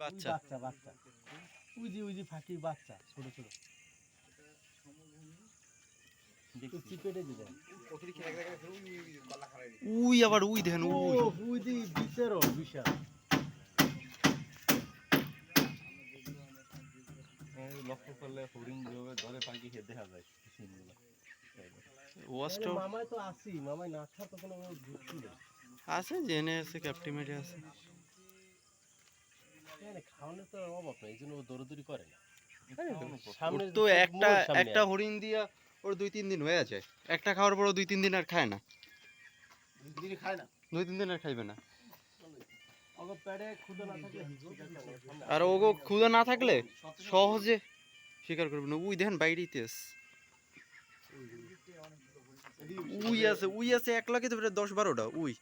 বাচ্চা। বাচ্চা বাচ্চা। উইজি উইজি ফাঁকি বাচ্চা ছোট ছোট। একটু চিপেটে দিবেন উই আবার উই দেখেন উই বিশাল। লক্ষ্য করলে হরিণ যেভাবে ধরে পাখি খেয়ে দেখা যায়। সিনগুলো ওয়াশটা মামাই তো আসি মামাই না থাকতো কোনো ঢুকছিল আছে জেনে আছে ক্যাপ্টিমেটে আছে। খাওয়ানোর তো অভাব নেই এই জন্য ও দৌড়দৌড়ি করে না। ওর তো সব একটা সামনে একটা হরিণ দিয়া ওর দুই তিন দিন হয়ে আছে। একটা খাওয়ার পর ও দুই তিন দিন আর খায় না। দিদি খায় না। দুই তিন দিন আর খাইবে না। অগো পেটে ক্ষুধা না থাকলে। আর ওগো ক্ষুধা না থাকলে সহজে শিকার করবে না। উই দেখেন বাইরেতে আছে। উই আছে উই আছে এক লাখে তো প্রায় দশ বারোটা উই।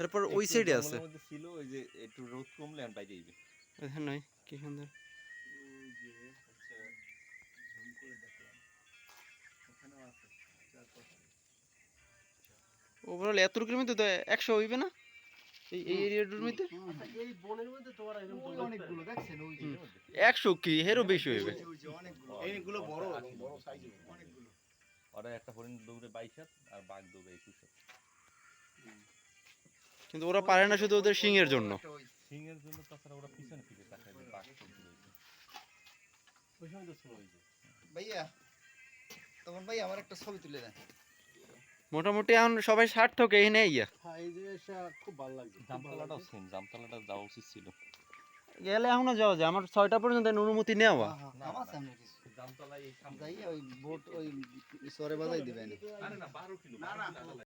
তারপর ওই সাইডে আছে। ছিল ওই যে একটু রোদ কমলে আর বাইরে যাবে দেখেন নয় কি সুন্দর। ওভারঅল এতটুকুর মধ্যে তো একশো হইবে না? এই এই এরিয়াটার মধ্যে এই বনের মধ্যে? তোমার এরকম অনেকগুলো দেখছেন ওই যে একশো কি? হেরও বেশি হইবে। এইগুলো বড় বড় সাইজের অনেকগুলো ওরা একটা হরিণ দৌড়ে হাত আর বাঘ দৌড়ে হাত। কিন্তু ওরা পারে না শুধু ওদের শিংয়ের জন্য। সিংহের জন্য তাছাড়া ওরা পিছনে ফিরে তাকায় যে বাঘ সবজি রয়েছে। ওই সময় তো ছিল ওই যে। ভাইয়া তখন ভাই আমার একটা ছবি তুলে দেন। মোটামুটি এখন সবাই সার্থক এই নেই ইয়া। হ্যাঁ এই জিনিসটা খুব ভালো লাগছে জামতলাটাও সেম জামতলাটা যাওয়া উচিত ছিল। গেলে এখনও যাওয়া যায় আমার ছয়টা পর্যন্ত অনুমতি নেওয়া। আমার সামনে কিছু। জামতলায় এই সামনে। যাই ওই বোট ওই সরে বাজাই দিবেন। আরে না বারো কিলো না, না। বারো কিলো